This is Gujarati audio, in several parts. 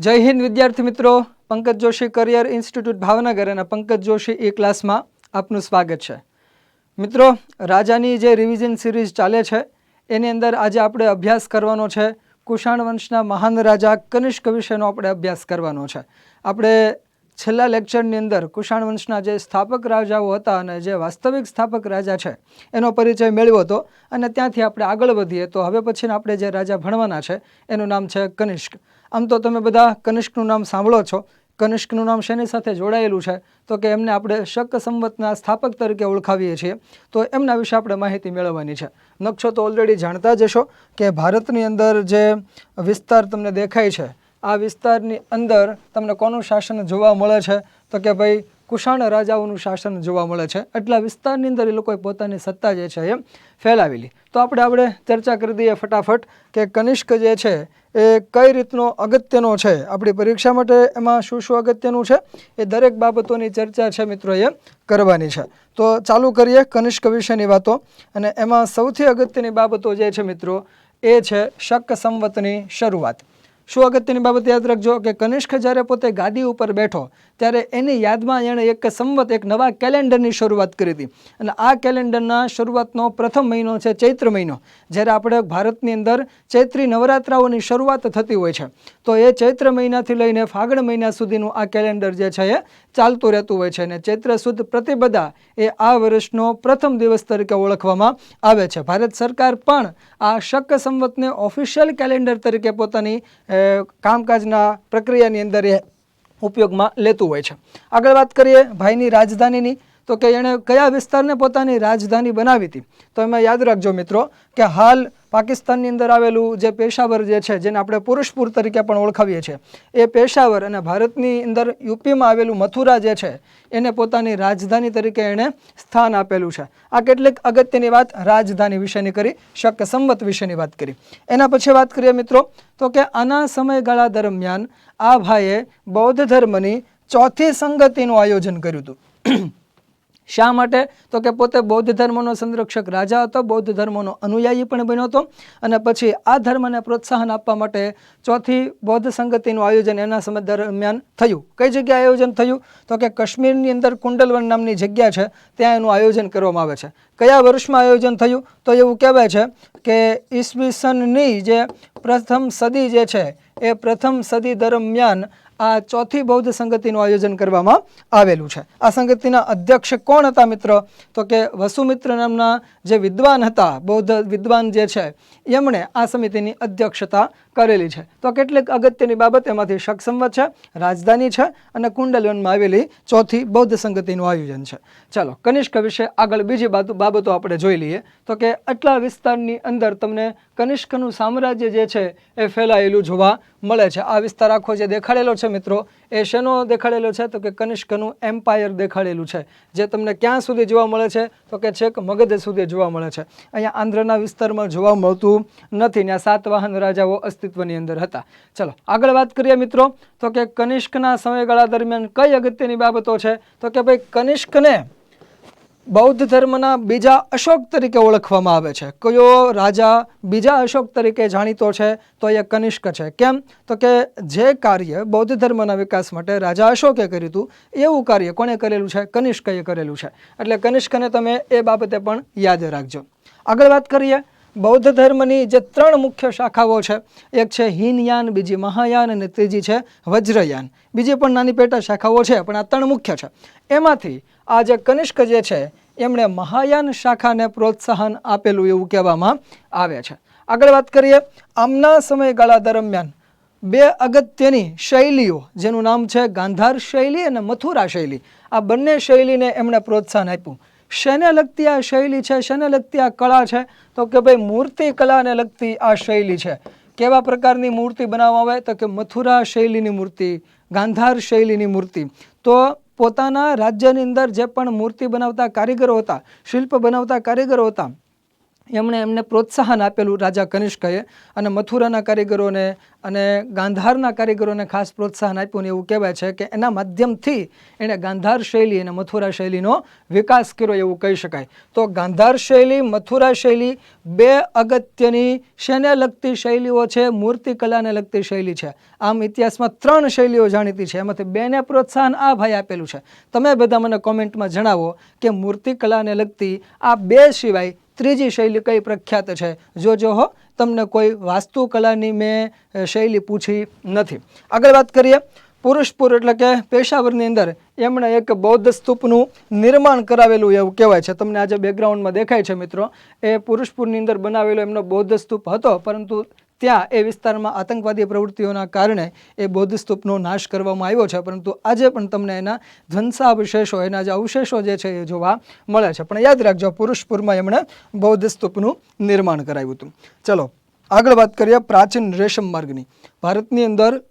જય હિન્દ, વિદ્યાર્થી મિત્રો. પંકજ જોશી કરિયર ઇન્સ્ટિટ્યૂટ ભાવનગર અને પંકજ જોશી એ ક્લાસમાં આપનું સ્વાગત છે. મિત્રો, રાજાની જે રિવિઝન સિરીઝ ચાલે છે, એની અંદર આજે આપણે અભ્યાસ કરવાનો છે. કુષાણ વંશના મહાન રાજા કનિષ્ક વિશેનો આપણે અભ્યાસ કરવાનો છે. આપણે છેલ્લા લેક્ચરની અંદર કુષાણ વંશના જે સ્થાપક રાજાઓ હતા અને જે વાસ્તવિક સ્થાપક રાજા છે, એનો પરિચય મેળવ્યો હતો અને ત્યાંથી આપણે આગળ વધીએ તો હવે પછીના આપણે જે રાજા ભણવાના છે, એનું નામ છે કનિષ્ક. આમ તો તમે બધા કનિષ્કનું નામ સાંભળો છો. કનિષ્કનું નામ શેની સાથે જોડાયેલું છે? તો કે એમને આપણે શક સંવતના સ્થાપક તરીકે ઓળખાવીએ છીએ. તો એમના વિશે આપણે માહિતી મેળવવાની છે. નકશો તો ઓલરેડી જાણતા જ હશો કે ભારતની અંદર જે વિસ્તાર તમને દેખાય છે આ વિસ્તારની અંદર તમને કોનું શાસન જોવા મળે છે? તો કે ભાઈ, કુષાણ રાજાઓનું શાસન જોવા મળે છે. એટલા વિસ્તારની અંદર એ લોકોએ પોતાની સત્તા જે છે એ ફેલાવેલી. તો આપણે આપણે ચર્ચા કરી દઈએ ફટાફટ કે કનિષ્ક જે છે એ કઈ રીતનો અગત્યનો છે? આપણી પરીક્ષા માટે એમાં શું શું અગત્યનું છે? એ દરેક બાબતોની ચર્ચા છે મિત્રો એ કરવાની છે. તો ચાલુ કરીએ કનિષ્ક વિશેની વાતો. અને એમાં સૌથી અગત્યની બાબતો જે છે મિત્રો, એ છે શક સંવતની શરૂઆત. શું અગત્યની બાબત યાદ રાખજો કે કનિષ્ક જ્યારે પોતે ગાદી ઉપર બેઠો, ત્યારે એની યાદમાં એણે એક સંવત, એક નવા કેલેન્ડરની શરૂઆત કરી હતી. અને આ કેલેન્ડરના શરૂઆતનો પ્રથમ મહિનો છે ચૈત્ર મહિનો, જ્યારે આપણે ભારતની અંદર ચૈત્રી નવરાત્રાઓની શરૂઆત થતી હોય છે. તો એ ચૈત્ર મહિનાથી લઈને ફાગણ મહિના સુધીનું આ કેલેન્ડર જે છે એ ચાલતું રહેતું હોય છે અને ચૈત્ર સુદ પ્રતિપદા એ આ વર્ષનો પ્રથમ દિવસ તરીકે ઓળખવામાં આવે છે. ભારત સરકાર પણ આ શક સંવતને ઓફિશિયલ કેલેન્ડર તરીકે પોતાની કામકાજના પ્રક્રિયાની અંદર એ ઉપયોગમાં લેતું હોય છે. આગળ વાત કરીએ ભાઈની રાજધાનીની, તો કે એણે કયા વિસ્તારને પોતાની રાજધાની બનાવી હતી? તો એમાં યાદ રાખજો મિત્રો કે હાલ પાકિસ્તાનની અંદર આવેલું જે પેશાવર જે છે, જેને આપણે પુરુષપુર તરીકે પણ ઓળખાવીએ છીએ, એ પેશાવર અને ભારતની અંદર યુપીમાં આવેલું મથુરા જે છે, એને પોતાની રાજધાની તરીકે એણે સ્થાન આપેલું છે. આ કેટલીક અગત્યની વાત રાજધાની વિશેની કરી શક સંવત વિશેની વાત કરી. એના પછી વાત કરીએ મિત્રો, તો કે આના સમયગાળા દરમિયાન આ ભાઈએ બૌદ્ધ ધર્મની ચોથી સંગતિનું આયોજન કર્યું હતું. શા માટે? તો કે પોતે બૌદ્ધ ધર્મનો સંરક્ષક રાજા હતો, બૌદ્ધ ધર્મનો અનુયાયી પણ બન્યો હતો અને પછી આ ધર્મને પ્રોત્સાહન આપવા માટે ચોથી બૌદ્ધ સંગતિનું આયોજન એના સમય દરમિયાન થયું. કઈ જગ્યાએ આયોજન થયું? તો કે કાશ્મીરની અંદર કુંડલવન નામની જગ્યા છે, ત્યાં એનું આયોજન કરવામાં આવે છે. કયા વર્ષમાં આયોજન થયું? તો એવું કહેવાય છે કે ઈસવીસનની જે પ્રથમ સદી જે છે, એ પ્રથમ સદી દરમિયાન આ ચોથી બૌદ્ધ સંગતિનું આયોજન કરવામાં આવેલું છે. આ સંગતિના અધ્યક્ષ કોણ હતા મિત્ર? તો કે વસુમિત્ર નામના જે વિદ્વાન હતા, બૌદ્ધ વિદ્વાન જે છે, એમણે આ સમિતિની અધ્યક્ષતા કરેલી છે. તો કેટલીક અગત્યની બાબત એમાંથી શકસંવત છે, રાજધાની છે અને કુંડલવનમાં આવેલી ચોથી બૌદ્ધ સંગતિનું આયોજન છે. ચાલો, કનિષ્ક વિશે આગળ બીજી બાબતો આપણે જોઈ લઈએ. તો કે આટલા વિસ્તારની અંદર તમને કનિષ્કનું સામ્રાજ્ય જે છે, એ ફેલાયેલું જોવા મળે છે. આ વિસ્તાર આખો જે દેખાડેલો છે મિત્રો, એ શેનો દેખાડેલો છે? તો કે કનિષ્કનું એમ્પાયર દેખાડેલું છે, જે તમને ક્યાં સુધી જોવા મળે છે? તો કે છેક મગધ સુધી જોવા મળે છે. અહીંયા આંધ્રના વિસ્તારમાં જોવા મળતું નથી, ત્યાં સાતવાહન રાજાઓ અસ્તિત્વની અંદર હતા. ચલો, આગળ વાત કરીએ મિત્રો. તો કે કનિષ્કના સમયગાળા દરમિયાન કઈ અગત્યની બાબતો છે? તો કે ભાઈ, કનિષ્કને બૌદ્ધ ધર્મના બીજા અશોક તરીકે ઓળખવામાં આવે છે. કયો રાજા બીજા અશોક તરીકે જાણીતો છે? તો એ કનિષ્ક છે. કેમ? તો કે જે કાર્ય બૌદ્ધ ધર્મના વિકાસ માટે રાજા અશોકે કર્યું હતું, એવું કાર્ય કોણે કરેલું છે? કનિષ્કએ કરેલું છે. એટલે કનિષ્કને તમે એ બાબતે પણ યાદ રાખજો. આગળ વાત કરીએ. બૌદ્ધ ધર્મની જે ત્રણ મુખ્ય શાખાઓ છે, એક છે હિનયાન બીજી મહાયાન અને ત્રીજી છે વજ્રયાન. બીજી પણ નાની પેટા શાખાઓ છે, પણ આ ત્રણ મુખ્ય છે. એમાંથી આ જે કનિષ્ક જે છે, એમણે મહાયાન શાખાને પ્રોત્સાહન આપેલું એવું કહેવામાં આવે છે. આગળ વાત કરીએ, આમના સમયગાળા દરમિયાન બે અગત્યની શૈલીઓ, જેનું નામ છે ગાંધાર શૈલી અને મથુરા શૈલી, આ બંને શૈલીને એમણે પ્રોત્સાહન આપ્યું. શેને લગતી આ શૈલી છે, શેને લગતી આ કળા છે? તો કે ભાઈ મૂર્તિ કલાને લગતી આ શૈલી છે. કેવા પ્રકારની મૂર્તિ બનાવવામાં આવે તો કે મથુરા શૈલીની મૂર્તિ, ગાંધાર શૈલીની મૂર્તિ. તો પોતાના રાજ્યની અંદર જે પણ મૂર્તિ બનાવતા કારીગરો હતા, શિલ્પ બનાવતા કારીગરો હતા એમણે એમને પ્રોત્સાહન આપેલું રાજા કનિષ્કએ અને મથુરાના કારીગરોને અને ગાંધારના કારીગરોને ખાસ પ્રોત્સાહન આપ્યું એવું કહેવાય છે કે એના માધ્યમથી એણે ગાંધાર શૈલી અને મથુરા શૈલીનો વિકાસ કર્યો એવું કહી શકાય. તો ગાંધાર શૈલી, મથુરા શૈલી બે અગત્યની શેને લગતી શૈલીઓ છે? મૂર્તિકલાને લગતી શૈલી છે. આમ ઇતિહાસમાં ત્રણ શૈલીઓ જાણીતી છે. એમાંથી બેને પ્રોત્સાહન આ ભાઈ આપેલું છે. તમે બધા મને કોમેન્ટમાં જણાવો કે મૂર્તિકલાને લગતી આ બે સિવાય ત્રીજી શૈલી કઈ પ્રખ્યાત છે? જો જો હો તમને કોઈ વાસ્તુકલાની મેં શૈલી પૂછી નથી. આગળ વાત કરીએ. પુરુષપુર એટલે કે પેશાવરની અંદર એમણે એક બૌદ્ધ સ્તૂપનું નિર્માણ કરાવેલું એવું કહેવાય છે. તમને આજે બેકગ્રાઉન્ડમાં દેખાય છે મિત્રો. એ પુરુષપુરની અંદર બનાવેલો એમનો બૌદ્ધ સ્તૂપ હતો, પરંતુ ત્યાં એ વિસ્તારમાં આતંકવાદી પ્રવૃત્તિઓના કારણે એ બૌદ્ધ સ્તૂપનો નાશ કરવામાં આવ્યો છે. પરંતુ આજે પણ તમને એના ધ્વંસાવશેષો એના જે અવશેષો જે છે એ જોવા મળે છે. પણ યાદ રાખજો, પુરુષપુરમાં એમણે બૌદ્ધ સ્તૂપનું નિર્માણ કરાવ્યું હતું. ચલો, આગળ વાત કરીએ પ્રાચીન રેશમ માર્ગની. ભારતની અંદર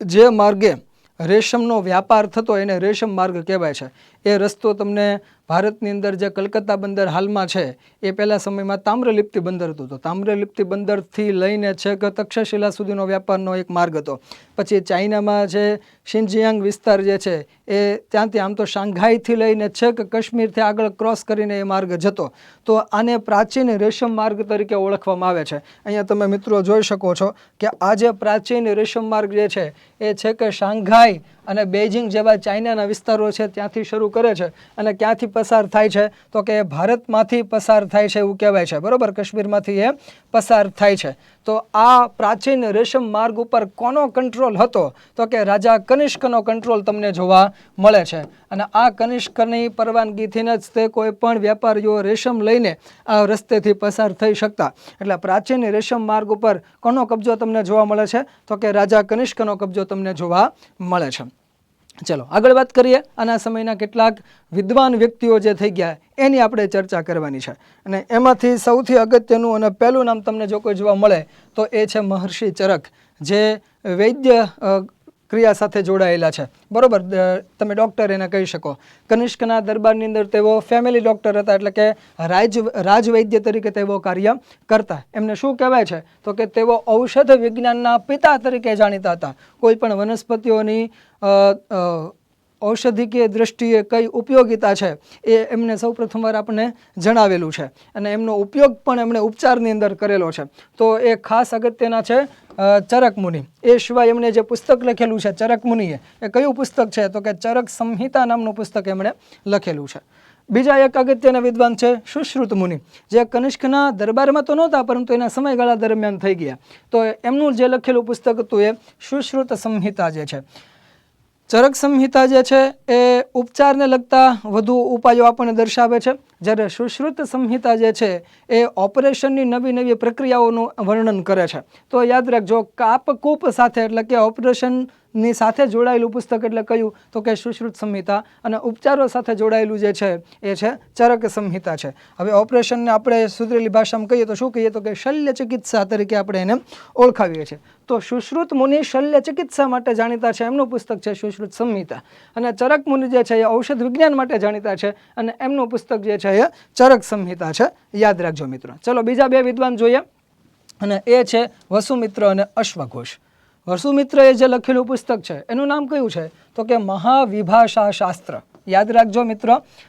જે માર્ગે રેશમનો વ્યાપાર થતો એને રેશમ માર્ગ કહેવાય છે. એ રસ્તો તમને ભારતની અંદર જે કલકત્તા બંદર હાલમાં છે, એ પહેલા સમયમાં તામ્રલિપ્તિ બંદર હતું. તો તામ્રલિપ્તિ બંદરથી લઈને છેક તક્ષશિલા સુધીનો વ્યાપારનો એક માર્ગ હતો. પછી ચાઇનામાં જે શિનજિયાંગ વિસ્તાર જે છે, એ ત્યાંથી આમ તો શાંઘાઈથી લઈને છેક કાશ્મીરથી આગળ ક્રોસ કરીને એ માર્ગ જતો તો આને પ્રાચીન રેશમ માર્ગ તરીકે ઓળખવામાં આવે છે. અહીંયા તમે મિત્રો જોઈ શકો છો કે આ જે પ્રાચીન રેશમ માર્ગ જે છે, એ છે કે શાંઘાઈ અને બેઇજિંગ જેવા ચાઇનાના વિસ્તારો છે, ત્યાંથી શરૂ કરે છે અને ક્યાંથી પસાર થાય છે. તો કે ભારતમાંથી પસાર થાય છે એવું કહેવાય છે. બરાબર? કાશ્મીરમાંથી એ પસાર થાય છે. તો આ પ્રાચીન રેશમ માર્ગ ઉપર કોનો કંટ્રોલ હતો? તો કે રાજા કનિષ્કનો કંટ્રોલ તમને જોવા મળે છે. અને આ કનિષ્કની પરવાનગીથી જ તે કોઈ પણ વેપારીઓ રેશમ લઈને આ રસ્તેથી પસાર થઈ શકતા. એટલે પ્રાચીન રેશમ માર્ગ ઉપર કોનો કબજો તમને જોવા મળે છે? તો કે રાજા કનિષ્કનો કબજો તમને જોવા મળે છે. ચલો, આગળ વાત કરીએ. આના સમયના કેટલાક વિદ્વાન વ્યક્તિઓ જે થઈ ગયા, એની આપણે ચર્ચા કરવાની છે. અને એમાંથી સૌથી અગત્યનું અને પહેલું નામ તમને જો કોઈ જોવા મળે, તો એ છે મહર્ષિ ચરક, જે વૈદ્ય ક્રિયા સાથે જોડાયેલા છે. બરોબર તમે ડૉક્ટર એને કહી શકો. કનિષ્કના દરબારની અંદર તેઓ ફેમિલી ડૉક્ટર હતા એટલે કે રાજ, રાજવૈદ્ય તરીકે તેઓ કાર્ય કરતા. એમને શું કહેવાય છે? તો કે તેઓ ઔષધ વિજ્ઞાનના પિતા તરીકે જાણીતા હતા. કોઈ પણ વનસ્પતિઓની ઔષધિકીય દ્રષ્ટિએ કઈ ઉપયોગિતા છે એ એમને સૌ પ્રથમવાર આપણને જણાવેલું છે. અને એમનો ઉપયોગ પણ એમણે ઉપચારની અંદર કરેલો છે. તો એ ખાસ અગત્યના છે ચરકમુનિ ચરક મુનિ. એ સિવાય એમણે જે પુસ્તક લખેલું છે, ચરક મુનિએ, એ કયું પુસ્તક છે? તો કે ચરક સંહિતા નામનું પુસ્તક એમણે લખેલું છે. બીજા એક અગત્યના વિદ્વાન છે, સુશ્રુત મુનિ. જે કનિષ્કના દરબારમાં તો નહોતા, પરંતુ એના સમયગાળા દરમિયાન થઈ ગયા. તો એમનું જે લખેલું પુસ્તક હતું એ સુશ્રુત સંહિતા જે છે. ચરક સંહિતા જે છે એ ઉપચારને લગતા વધુ ઉપાયો આપણને દર્શાવે છે. જ્યારે સુશ્રુત સંહિતા જે છે એ ઓપરેશનની નવી નવી પ્રક્રિયાઓનું વર્ણન કરે છે. તો યાદ રાખજો, કાપકૂપ સાથે એટલે કે ઓપરેશનની સાથે જોડાયેલું પુસ્તક એટલે કયું? તો કે સુશ્રુત સંહિતા અને ઉપચારો સાથે જોડાયેલું જે છે, એ છે ચરક સંહિતા છે. હવે ઓપરેશનને આપણે સુધરેલી ભાષામાં કહીએ તો શું કહીએ? તો કે શલ્ય ચિકિત્સા તરીકે આપણે એને ઓળખાવીએ છીએ. તો સુશ્રુત મુનિ શલ્ય ચિકિત્સા માટે જાણીતા છે, એમનું પુસ્તક છે સુશ્રુત સંહિતા. અને ચરક મુનિ જે છે, એ ઔષધ વિજ્ઞાન માટે જાણીતા છે અને એમનું પુસ્તક જે છે, એ ચરક સંહિતા છે. યાદ રાખજો મિત્રો. ચલો બીજા બે વિદ્વાન જોઈએ. અને એ છે વસુમિત્ર અને અશ્વઘોષ. વસુમિત્રએ જે લખેલું પુસ્તક છે, એનું નામ કયું છે? તો કે મહાવિભાષા શાસ્ત્ર યાદ રાખજો મિત્ર,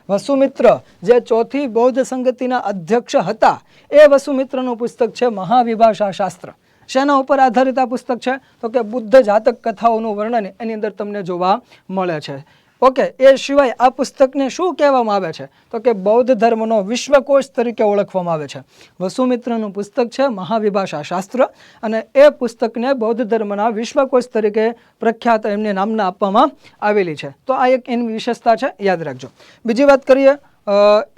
વસુમિત્ર જે ચોથી બૌદ્ધ સંગતિના અધ્યક્ષ હતા, એ વસુમિત્રનું પુસ્તક છે મહાવિભાષા શાસ્ત્ર શેના ઉપર આધારિત આ પુસ્તક છે? તો કે બુદ્ધ જાતક કથાઓનું વર્ણન એની અંદર તમને જોવા મળે છે. ઓકે, એ સિવાય આ પુસ્તકને શું કહેવામાં આવે છે? તો કે બૌદ્ધ ધર્મનો વિશ્વકોશ તરીકે ઓળખવામાં આવે છે. વસુમિત્રનું પુસ્તક છે મહાવિભાષા શાસ્ત્ર અને એ પુસ્તકને બૌદ્ધ ધર્મના વિશ્વકોશ તરીકે પ્રખ્યાત એમને નામના આપવામાં આવેલી છે. તો આ એક એની વિશેષતા છે, યાદ રાખજો. બીજી વાત કરીએ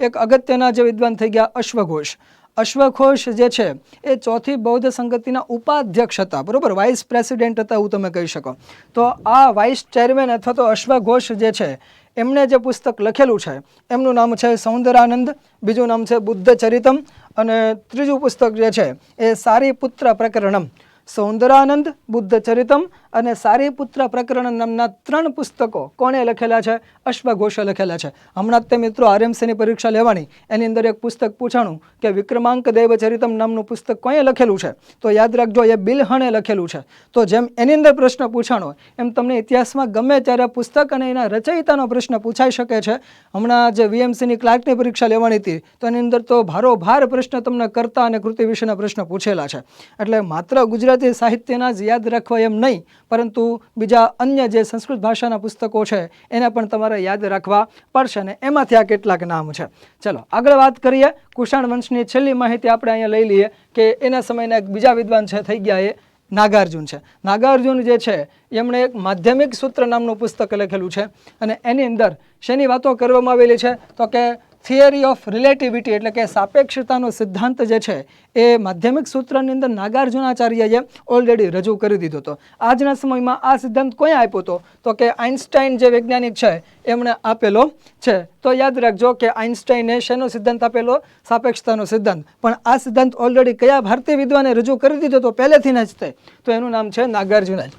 એક અગત્યના જે વિદ્વાન થઈ ગયા અશ્વઘોષ. અશ્વઘોષ જે છે, એ ચોથી બૌદ્ધ સંગતિના ઉપાધ્યક્ષ હતા. બરોબર? વાઇસ પ્રેસિડેન્ટ હતા એવું તમે કહી શકો. તો આ વાઇસ ચેરમેન અથવા તો અશ્વઘોષ જે છે, એમણે જે પુસ્તક લખેલું છે, એમનું નામ છે સૌંદરાનંદ, બીજું નામ છે બુદ્ધ ચરિતમ, અને ત્રીજું પુસ્તક જે છે, એ સારી પુત્ર પ્રકરણમ, સૌંદરાનંદ, બુદ્ધ ચરિતમ અને સારીપુત્ર પ્રકરણ નામના ત્રણ પુસ્તકો કોણે લખેલા છે? અશ્વ ઘોષે લખેલા છે. હમણાં જ તે મિત્રો આરએમસીની પરીક્ષા લેવાની. એની અંદર એક પુસ્તક પૂછાણું કે વિક્રમાંક દૈવચરિતમ નામનું પુસ્તક કોણે લખેલું છે? તો યાદ રાખજો, એ બિલહણે લખેલું છે. તો જેમ એની અંદર પ્રશ્ન પૂછાણો, એમ તમને ઇતિહાસમાં ગમે ત્યારે પુસ્તક અને એના રચયિતાનો પ્રશ્ન પૂછાઈ શકે છે. હમણાં જે વીએમસીની ક્લાર્કની પરીક્ષા લેવાની હતી. તો એની અંદર તો ભારોભાર પ્રશ્ન તમને કરતા અને કૃતિ વિશેના પ્રશ્ન પૂછેલા છે. એટલે માત્ર ગુજરાતી સાહિત્યના જ યાદ રાખવા એમ નહીં પરંતુ બીજા અન્ય જે સંસ્કૃત ભાષાના પુસ્તકો છે, એને પણ તમારે યાદ રાખવા પડશે ને એમાંથી આ કેટલાક નામ છે. ચલો, આગળ વાત કરીએ. કુષાણ વંશની છેલ્લી માહિતી આપણે અહીંયા લઈ લઈએ કે એના સમયના એક બીજા વિદ્વાન છે, થઈ ગયા એ નાગાર્જુન છે. નાગાર્જુન જે છે, એમણે એક માધ્યમિક સૂત્ર નામનું પુસ્તક લખેલું છે અને એની અંદર શેની વાતો કરવામાં આવેલી છે? તો કે થિયરી ઓફ રિલેટિવિટી એટલે કે સાપેક્ષતાનો સિદ્ધાંત જે છે એ માધ્યમિક સૂત્રની અંદર નાગાર્જુનાચાર્યએ ઓલરેડી રજૂ કરી દીધો હતો. આજના સમયમાં આ સિદ્ધાંત કોઈ આપ્યો હતો? તો કે આઇન્સ્ટાઇન જે વૈજ્ઞાનિક છે, એમણે આપેલો છે. તો યાદ રાખજો કે આઇન્સ્ટાઈને શેનો સિદ્ધાંત આપેલો? સાપેક્ષતાનો સિદ્ધાંત. પણ આ સિદ્ધાંત ઓલરેડી કયા ભારતીય વિદ્વાને રજૂ કરી દીધો હતો? પહેલેથી જ તે. તો એનું નામ છે નાગાર્જુના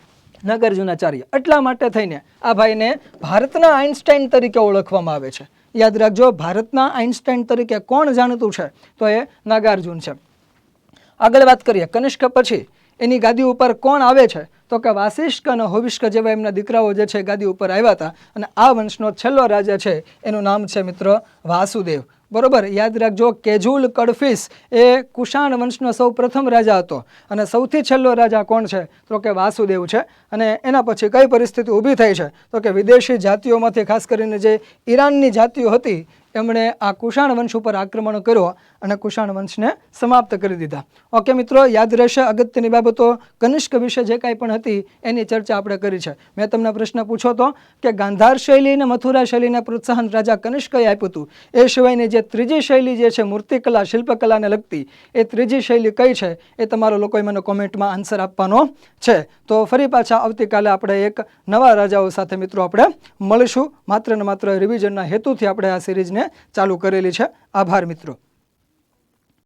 નાગાર્જુનાચાર્ય. એટલા માટે થઈને આ ભાઈને ભારતના આઇન્સ્ટાઇન તરીકે ઓળખવામાં આવે છે. યાદ રાખજો, ભારતના આઇન્સ્ટાઈન તરીકે કોણ જાણીતું છે? તો એ નાગાર્જુન છે. આગળ વાત કરીએ, કનિષ્ક પછી એની ગાદી ઉપર કોણ આવે છે? તો કે વાસિષ્ક અને હોવિષ્ક જેવા એમના દીકરાઓ જે છે ગાદી ઉપર આવ્યા હતા. અને આ વંશનો છેલ્લો રાજા છે, એનું નામ છે મિત્ર વાસુદેવ. બરોબર, યાદ રાખજો, કેજુલ કડફિસ એ કુષાણ વંશનો સૌ પ્રથમ રાજા હતો અને સૌથી છેલ્લો રાજા કોણ છે? તો કે વાસુદેવ છે. અને એના પછી કઈ પરિસ્થિતિ ઊભી થઈ છે? તો કે વિદેશી જાતિઓમાંથી, ખાસ કરીને જે ઈરાનની જાતિઓ હતી, એમણે આ કુષાણ વંશ ઉપર આક્રમણ કર્યો અને કુષાણ વંશને સમાપ્ત કરી દીધા. ઓકે મિત્રો, યાદ રહેશે અગત્યની બાબતો. કનિષ્ક વિશે જે કાંઈ પણ હતી, એની ચર્ચા આપણે કરી છે. મેં તમને પ્રશ્ન પૂછ્યો હતો કે ગાંધાર શૈલી અને મથુરા શૈલીને પ્રોત્સાહન રાજા કનિષ્કએ આપ્યું હતું. એ સિવાયની જે ત્રીજી શૈલી જે છે, મૂર્તિકલા, શિલ્પકલાને લગતી, એ ત્રીજી શૈલી કઈ છે? એ તમારો લોકોએ મને કોમેન્ટમાં આન્સર આપવાનો છે. તો ફરી પાછા આવતીકાલે આપણે એક નવા રાજાઓ સાથે મિત્રો આપણે મળીશું. માત્ર ને માત્ર રિવિઝનના હેતુથી આપણે આ સિરીઝને ચાલુ કરેલી છે. આભાર મિત્રો.